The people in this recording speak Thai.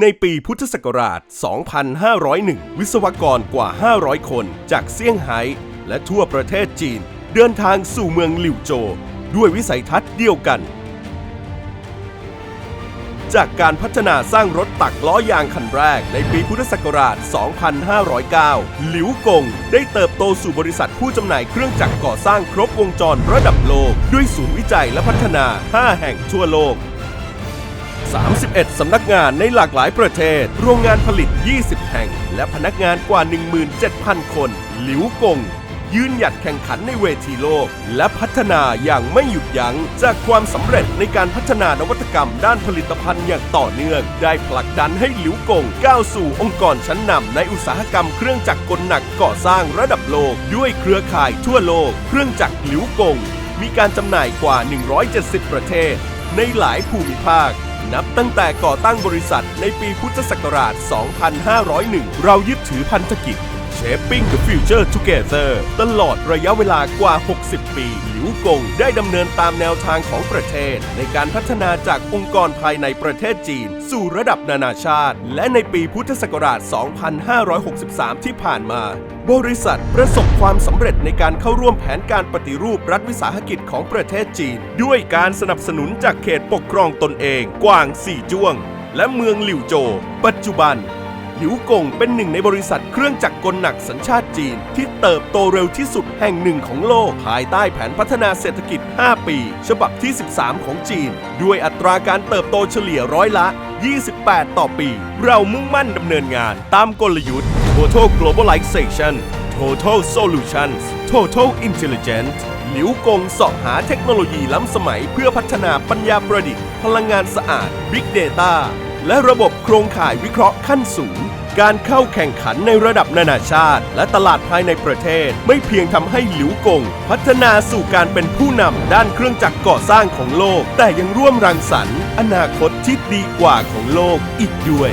ในปีพุทธศักราช 2501 วิศวกรกว่า 500 คนจากเซี่ยงไฮ้และทั่วประเทศจีน เดินทางสู่เมืองหลิวโจ ด้วยวิสัยทัศน์เดียวกัน จากการพัฒนาสร้างรถตักล้อยางคันแรกในปีพุทธศักราช 2509 หลิวกงได้เติบโตสู่บริษัทผู้จำหน่ายเครื่องจักรก่อสร้างครบวงจรระดับโลก ด้วยศูนย์วิจัยและพัฒนา 5 แห่งทั่วโลก 31 สำนักงานในหลากหลายประเทศ โรงงานผลิต 20 แห่ง และพนักงานกว่า 17,000 คน หลิวกง ยืนหยัดแข่งขันในเวทีโลก และพัฒนาอย่างไม่หยุดยัง้ง จากความสำเร็จในการพัฒนานวัตกรรมด้านผลิตภัณฑ์อย่างต่อเนื่อง ได้ผลักดันให้หลิวกงก้าวสู่องค์กรชั้นนำในอุตสาหกรรมเครื่องจักรกลหนักก่อสร้างระดับโลก ด้วยเครือข่ายทั่วโลก เครื่องจักรหลิวกง มีการจำหน่ายกว่า 170 ประเทศ ในหลายภูมิภาค นับตั้งแต่ก่อตั้งบริษัทในปีพุทธศักราช 2501 เรายึดถือพันธกิจ Shaping the Future Together ตลอดระยะเวลากว่า 60 ปี หลิวกงได้ดำเนินตามแนวทางของประเทศ ในการพัฒนาจากองค์กรภายในประเทศจีน สู่ระดับนานาชาติ และในปีพุทธศักราช 2563 ที่ผ่านมา บริษัทประสบความสำเร็จในการเข้าร่วมแผนการปฏิรูปรัฐวิสาหกิจของประเทศจีน ด้วยการสนับสนุนจากเขตปกครองตนเองกวางสี่จ้วง และเมืองหลิวโจวปัจจุบันหลิวกงเป็นหนึ่งในบริษัทเครื่องจักรกลหนักสัญชาติจีน ที่เติบโตเร็วที่สุดแห่งหนึ่งของโลก ภายใต้แผนพัฒนาเศรษฐกิจ 5 ปี ฉบับที่ 13 ของจีน ด้วยอัตราการเติบโตเฉลี่ยร้อยละ 28 ต่อปี เรามุ่งมั่นดำเนินงานตามกลยุทธ์ Total Globalization Total Solutions Total Intelligent หลิวกงเสาะหาเทคโนโลยีล้ำสมัยเพื่อพัฒนาปัญญาประดิษฐ์ พลังงานสะอาด Big Data และระบบโครงข่ายวิเคราะห์ขั้นสูง การเข้าแข่งขันในระดับนานาชาติ และตลาดภายในประเทศ ไม่เพียงทำให้หลิวกง พัฒนาสู่การเป็นผู้นำด้านเครื่องจักรก่อสร้างของโลก แต่ยังร่วมรังสรรค์ อนาคตที่ดีกว่าของโลกอีกด้วย